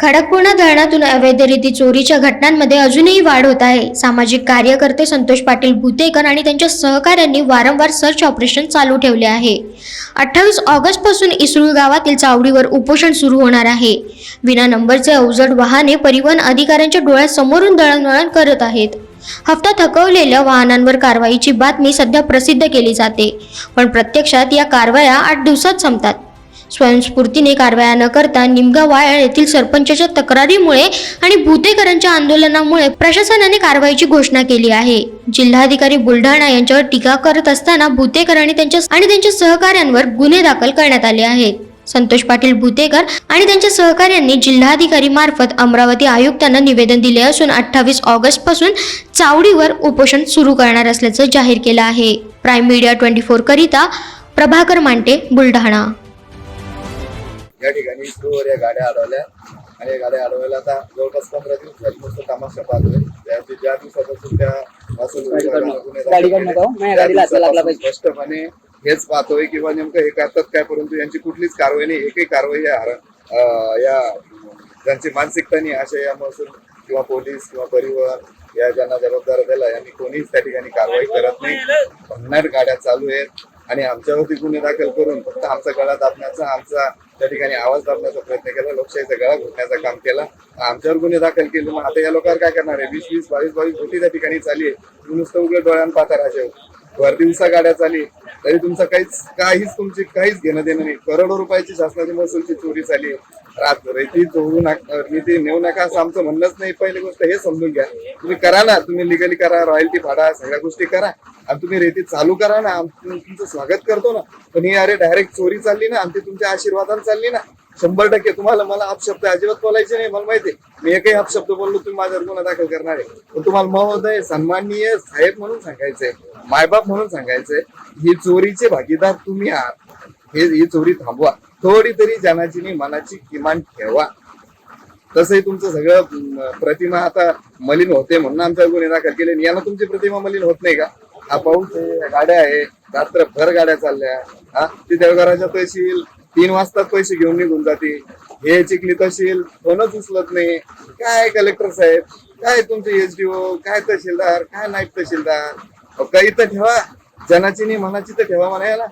खडकपूर्णा धरणातून अवैधरिती चोरीच्या घटनांमध्ये अजूनही वाढ होत आहे. सामाजिक कार्यकर्ते संतोष पाटील भुतेकर आणि त्यांच्या सहकाऱ्यांनी वारंवार सर्च ऑपरेशन चालू ठेवले आहे. अठ्ठावीस ऑगस्टपासून इसरूळ गावातील चावडीवर उपोषण सुरू होणार आहे. विना नंबरचे अवजड वाहने परिवहन अधिकाऱ्यांच्या डोळ्यासमोरून दळणवळण करत आहेत. हप्ता थकवलेल्या वाहनांवर कारवाईची बातमी सध्या प्रसिद्ध केली जाते. पण प्रत्यक्षात या कारवाया आठ दिवसात संपतात. स्वयंस्फूर्तीने कारवाया न करता निमगा वाळ येथील सरपंचाच्या तक्रारीमुळे आणि भुतेकरांच्या आंदोलनामुळे प्रशासनाने कारवाईची घोषणा केली आहे. जिल्हाधिकारी बुलढाणा यांच्यावर टीका करत असताना भुतेकर आणि त्यांच्या आणि त्यांच्या सहकाऱ्यांवर गुन्हे दाखल करण्यात आले आहेत संतोष पाटील भुतेकर आणि त्यांच्या सहकाऱ्यांनी जिल्हाधिकारी मार्फत अमरावती आयुक्तांना निवेदन दिले असून अठ्ठावीस ऑगस्टपासून चावडीवर उपोषण सुरू करणार असल्याचं जाहीर केलं आहे. प्राईम मीडिया ट्वेंटी फोर करिता प्रभाकर मांटे बुलढाणा. या ठिकाणी इस्रोवर या गाड्या अडवल्या आणि या गाड्या अडवायला आता जवळपास पंधरा दिवस झाली. नुसतं तमाशा पाहतोय. त्या ज्या दिवसापासून त्या. स्पष्टपणे हेच पाहतोय किंवा नेमकं हे करतात काय परंतु यांची कुठलीच कारवाई नाही. एकही कारवाई या ज्यांची मानसिकता नाही अशा या महसूल किंवा पोलीस किंवा परिवहन या ज्यांना जबाबदार दिला यांनी कोणीच त्या ठिकाणी कारवाई करत नाही. भन्नाट गाड्या चालू आहेत. आणि आमच्यावरती गुन्हे दाखल करून फक्त आमचा गळा दाबण्याचा आमचा त्या ठिकाणी आवाज दाबण्याचा प्रयत्न केला लोकशाहीचा गळा घोटण्याचं काम केला. आमच्यावर गुन्हे दाखल केले. मग आता या लोकांवर काय करणार आहे? वीस वीस बावीस बावीस गोटी त्या ठिकाणी चालली आहे नुसतं उघड डोळ्यान पाहता राजे. वर दिवसा गाड्या चाली तरी तुमचं काहीच काहीच तुमची काहीच घेणं देणं नाही. करोडो रुपयाची शासनाची महसूलची चोरी झाली रात रेती जोडू नका रेती नेऊ नका असं आमचं म्हणणंच नाही. पहिली गोष्ट हे समजून घ्या. तुम्ही करा ना तुम्ही लिगली करा रॉयल्टी फाडा सगळ्या गोष्टी करा. आणि तुम्ही रेती चालू करा ना. तुमचं स्वागत करतो ना. पण ही अरे डायरेक्ट चोरी चालली ना आणि ती तुमच्या आशीर्वादाने चालली ना. शंभर टक्के तुम्हाला मला अपशब्द अजिबात बोलायचे नाही मला माहिती मी एकही अपशब्द बोललो तुम्ही माझ्यावर गुन्हा दाखल करणार आहे. पण तुम्हाला महोदय सन्माननीय साहेब म्हणून सांगायचंय मायबाप म्हणून सांगायचंय ही चोरीचे भागीदार तुम्ही आहात. हे ही चोरी थांबवा. थोडी तरी जनाची मनाची किमान ठेवा. तसंही तुमचं सगळं प्रतिमा आता मलिन होते म्हणून आमचा गुन्हे दाखल केले. यानं यांना तुमची प्रतिमा मलिन होत नाही का? हा पाऊस आहे गाड्या आहे रात्रभर गाड्या चालल्या. हा? ती देवघराच्या तहसील तीन वाजता पैसे घेऊन निघून जाते हे चिखली तहसील कोणच उचलत नाही. काय कलेक्टर साहेब? काय तुमचे एसडीओ काय तहसीलदार? काय नाईब तहसीलदार? काही तर ठेवा. जनाची नाही मनाची तर ठेवा म्हणायला.